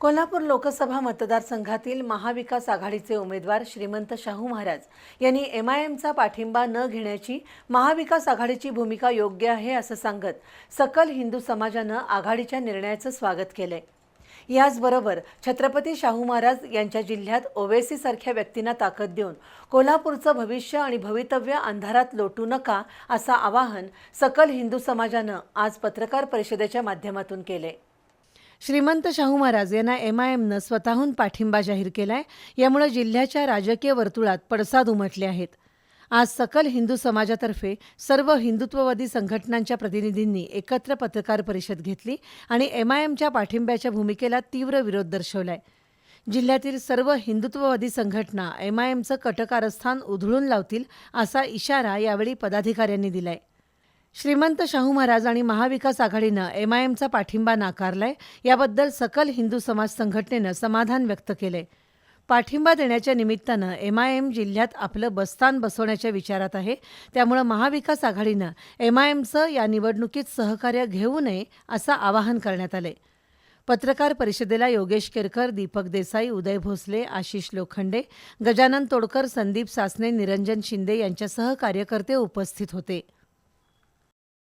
कोल्हापूर लोकसभा मतदारसंघातील महाविकास आघाडीचे उमेदवार श्रीमंत शाहू महाराज यांनी एम आय एमचा पाठिंबा न घेण्याची महाविकास आघाडीची भूमिका योग्य आहे असं सांगत सकल हिंदू समाजानं आघाडीच्या निर्णयाचं स्वागत केलंय. याचबरोबर छत्रपती शाहू महाराज यांच्या जिल्ह्यात ओवेसीसारख्या व्यक्तींना ताकद देऊन कोल्हापूरचं भविष्य आणि भवितव्य अंधारात लोटू नका असं आवाहन सकल हिंदू समाजानं आज पत्रकार परिषदेच्या माध्यमातून केले श्रीमंत शाहू महाराज यांना एमआयएमनं स्वतःहून पाठिंबा जाहीर केलाय यामुळे जिल्ह्याच्या राजकीय वर्तुळात पडसाद उमटले आहेत. आज सकल हिंदू समाजातर्फे सर्व हिंदुत्ववादी संघटनांच्या प्रतिनिधींनी एकत्र पत्रकार परिषद घेतली आणि एमआयएमच्या पाठिंब्याच्या भूमिकेला तीव्र विरोध दर्शवलाय. जिल्ह्यातील सर्व हिंदुत्ववादी संघटना एमआयएमचं कटकारस्थान उधळून लावतील असा इशारा यावेळी पदाधिकाऱ्यांनी दिलाय. श्रीमंत शाहू महाराज आणि महाविकास आघाडीनं एम आयएमचा पाठिंबा नाकारलाय. याबद्दल सकल हिंदू समाज संघटनेनं समाधान व्यक्त केलंय. पाठिंबा देण्याच्या निमित्तानं एम आय एम जिल्ह्यात आपलं बस्तान बसवण्याच्या विचारात आहे. त्यामुळं महाविकास आघाडीनं एम आय एमचं या निवडणुकीत सहकार्य घेऊ नये असं आवाहन करण्यात आलंय. पत्रकार परिषदेला योगेश केरकर दीपक देसाई उदय भोसले आशिष लोखंडे गजानन तोडकर संदीप सासने निरंजन शिंदे यांच्यासह कार्यकर्ते उपस्थित होते.